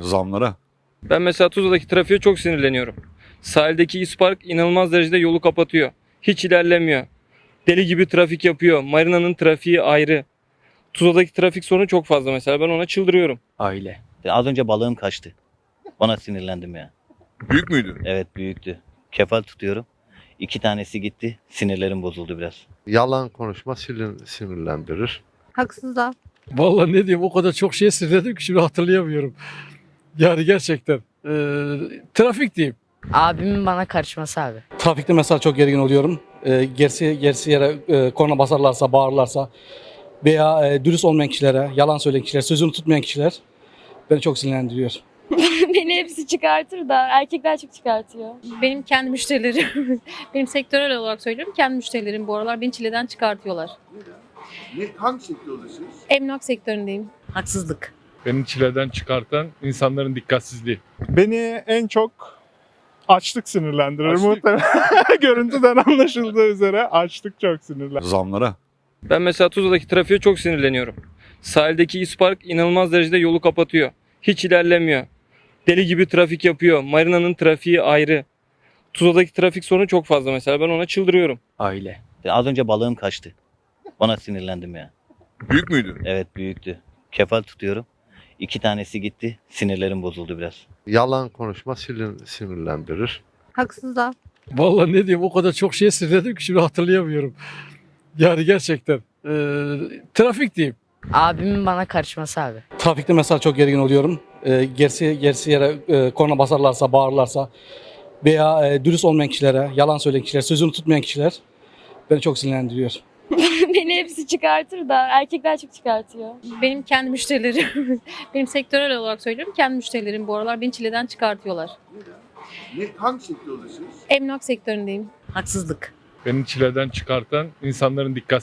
Zamlara. Ben mesela Tuzla'daki trafiğe çok sinirleniyorum. Sahildeki İspark inanılmaz derecede yolu kapatıyor. Hiç ilerlemiyor. Deli gibi trafik yapıyor. Marina'nın trafiği ayrı. Tuzla'daki trafik sorunu çok fazla mesela. Ben ona çıldırıyorum. Aile. Az önce balığım kaçtı. Ona sinirlendim ya. Büyük müydü? Evet büyüktü. Kefal tutuyorum. İki tanesi gitti. Sinirlerim bozuldu biraz. Yalan konuşma sinir- sinirlendirir. Haksızlığa. Vallahi ne diyeyim o kadar çok şeye sinirlendim ki şimdi hatırlayamıyorum. Yani gerçekten. Ee, trafik diyeyim. Abimin bana karışması abi. Trafikte mesela çok gergin oluyorum. Ee, gerisi, gerisi yere e, korna basarlarsa, bağırırlarsa veya e, dürüst olmayan kişilere, yalan söyleyen kişiler, sözünü tutmayan kişiler beni çok sinirlendiriyor. Beni hepsi çıkartır da erkekler çok çıkartıyor. Benim kendi müşterilerim, benim sektörel olarak söylüyorum, kendi müşterilerim bu aralar beni çileden çıkartıyorlar. Ne, hangi sektördesiniz? Emlak sektöründeyim. Haksızlık. Beni çileden çıkartan insanların dikkatsizliği. Beni en çok açlık sinirlendirir Açlık. muhtemelen. Görüntüden anlaşıldığı üzere açlık çok sinirlendirir. Zamlara. Ben mesela Tuzla'daki trafiğe çok sinirleniyorum. Sahildeki İspark inanılmaz derecede yolu kapatıyor. Hiç ilerlemiyor. Deli gibi trafik yapıyor. Marina'nın trafiği ayrı. Tuzla'daki trafik sorunu çok fazla mesela. Ben ona çıldırıyorum. Aile. Az önce balığım kaçtı. Ona sinirlendim ya. Büyük müydü? Evet büyüktü. Kefal tutuyorum. İki tanesi gitti. Sinirlerim bozuldu biraz. Yalan konuşma sinir- sinirlendirir. Haksızlığa. Vallahi ne diyeyim o kadar çok şeye sinirlendim ki şimdi hatırlayamıyorum. Yani gerçekten. Ee, trafik diyeyim. Abimin bana karışması abi. Trafikte mesela çok gergin oluyorum. Ee, gerisi, gerisi yere e, korna basarlarsa, bağırırlarsa veya e, dürüst olmayan kişilere, yalan söyleyen kişiler, sözünü tutmayan kişiler beni çok sinirlendiriyor. Beni hepsi çıkartır da erkekler çok çıkartıyor. Benim kendi müşterilerim, benim sektörel olarak söylüyorum, kendi müşterilerim bu aralar beni çileden çıkartıyorlar. Ne, hangi sektördesiniz? Emlak sektöründeyim. Haksızlık. Beni çileden çıkartan insanların dikkatsizliği.